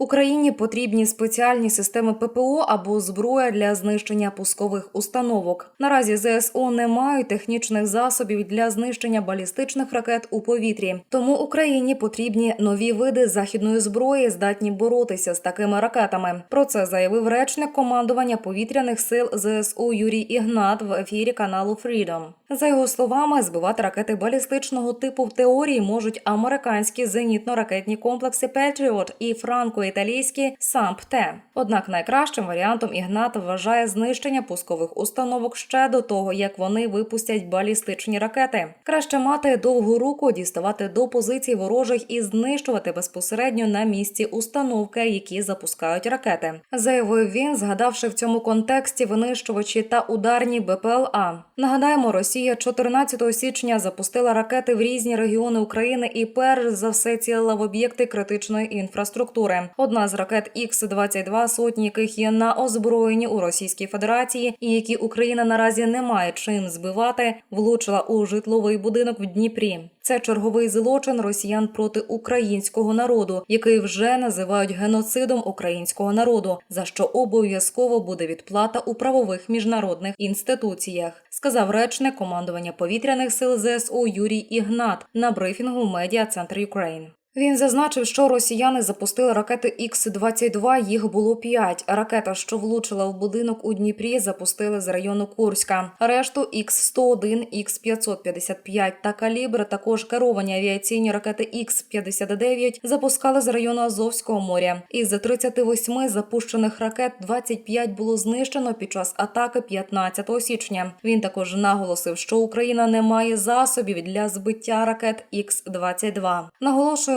Україні потрібні спеціальні системи ППО або зброя для знищення пускових установок. Наразі ЗСУ не мають технічних засобів для знищення балістичних ракет у повітрі. Тому Україні потрібні нові види західної зброї, здатні боротися з такими ракетами. Про це заявив речник командування повітряних сил ЗСУ Юрій Ігнат в ефірі каналу Freedom. За його словами, збивати ракети балістичного типу в теорії можуть американські зенітно-ракетні комплекси Patriot і франко-італійські САМП-Т. Однак найкращим варіантом Ігнат вважає знищення пускових установок ще до того, як вони випустять балістичні ракети. Краще мати довгу руку, діставати до позицій ворожих і знищувати безпосередньо на місці установки, які запускають ракети. Заявив він, згадавши в цьому контексті винищувачі та ударні БПЛА. Нагадаємо, Росія 14 січня запустила ракети в різні регіони України і перш за все цілила в об'єкти критичної інфраструктури. Одна з ракет Х-22, сотні яких є на озброєнні у Російській Федерації, і які Україна наразі не має чим збивати, влучила у житловий будинок в Дніпрі. Це черговий злочин росіян проти українського народу, який вже називають геноцидом українського народу, за що обов'язково буде відплата у правових міжнародних інституціях, сказав речник командування повітряних сил ЗСУ Юрій Ігнат на брифінгу медіа Центр Юкрейн. Він зазначив, що росіяни запустили ракети Х-22, їх було п'ять. Ракета, що влучила в будинок у Дніпрі, запустили з району Курська. Решту Х-101, Х-555 та калібр, також керовані авіаційні ракети Х-59 запускали з району Азовського моря. Із 38 запущених ракет 25 було знищено під час атаки 15 січня. Він також наголосив, що Україна не має засобів для збиття ракет Х-22.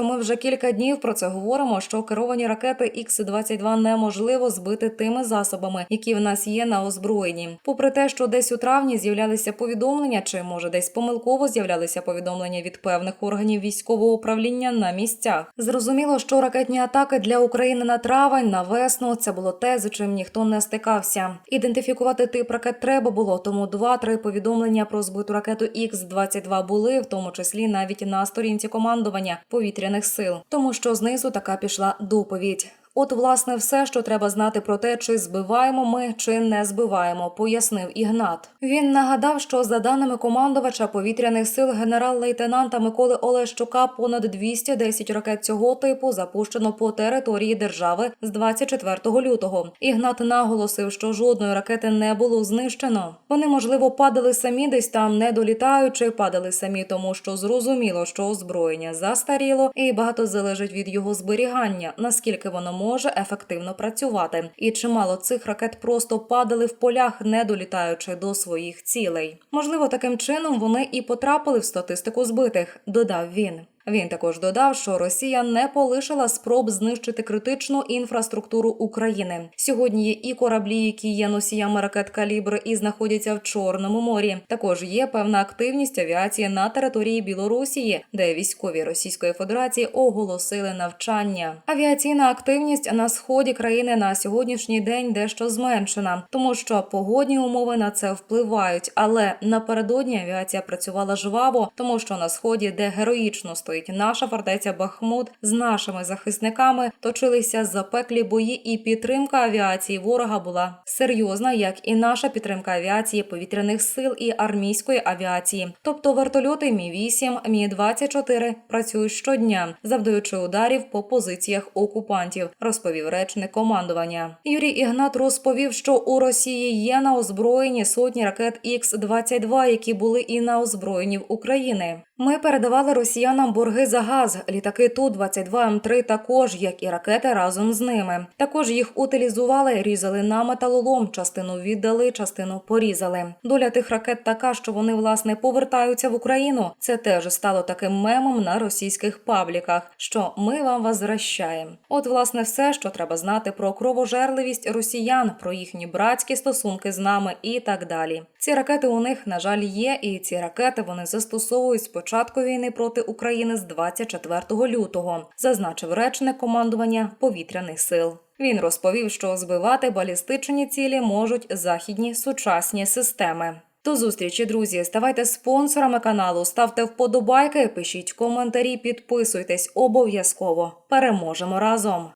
Ми вже кілька днів про це говоримо. Що керовані ракети Х-22 неможливо збити тими засобами, які в нас є на озброєнні. Попри те, що десь у травні з'являлися повідомлення, чи може десь помилково з'являлися повідомлення від певних органів військового управління на місцях. Зрозуміло, що ракетні атаки для України на травень на весну це було те, з чим ніхто не стикався. Ідентифікувати тип ракет треба було, тому два-три повідомлення про збиту ракету Х-22 були, в тому числі навіть на сторінці командування повітряних сил, тому що знизу така пішла доповідь. От, власне, все, що треба знати про те, чи збиваємо ми, чи не збиваємо, пояснив Ігнат. Він нагадав, що за даними командувача повітряних сил генерал-лейтенанта Миколи Олещука, понад 210 ракет цього типу запущено по території держави з 24 лютого. Ігнат наголосив, що жодної ракети не було знищено. Вони, можливо, падали самі десь там, не долітаючи, падали самі, тому що зрозуміло, що озброєння застаріло, і багато залежить від його зберігання, наскільки воно може ефективно працювати. І чимало цих ракет просто падали в полях, не долітаючи до своїх цілей. Можливо, таким чином вони і потрапили в статистику збитих, додав він. Він також додав, що Росія не полишила спроб знищити критичну інфраструктуру України. Сьогодні є і кораблі, які є носіями ракет калібр і знаходяться в Чорному морі. Також є певна активність авіації на території Білорусії, де військові Російської Федерації оголосили навчання. Авіаційна активність на сході країни на сьогоднішній день дещо зменшена, тому що погодні умови на це впливають. Але напередодні авіація працювала жваво, тому що на сході, де героїчно стоїть стоїть наша фортеця Бахмут з нашими захисниками точилися запеклі бої, і підтримка авіації ворога була серйозна, як і наша підтримка авіації повітряних сил і армійської авіації. Тобто вертольоти Мі 8 Мі 24 працюють щодня, завдаючи ударів по позиціях окупантів, розповів речник командування. Юрій Ігнат розповів, що у Росії є на озброєнні сотні ракет Х-22, які були і на озброєнні в України. Ми передавали росіянам борги за газ. Літаки ту 22 м 3 також, як і ракети разом з ними. Також їх утилізували, різали на металолом. Частину віддали, частину порізали. Доля тих ракет така, що вони власне повертаються в Україну. Це теж стало таким мемом на російських пабліках. Що ми вам возвращаємо. От, власне, все, що треба знати про кровожерливість росіян, про їхні братські стосунки з нами і так далі. Ці ракети у них на жаль є, і ці ракети вони застосовують спочатку війни проти України з 24 лютого, зазначив речник командування повітряних сил. Він розповів, що збивати балістичні цілі можуть західні сучасні системи. До зустрічі, друзі. Ставайте спонсорами каналу, ставте вподобайки, пишіть коментарі, підписуйтесь обов'язково. Переможемо разом.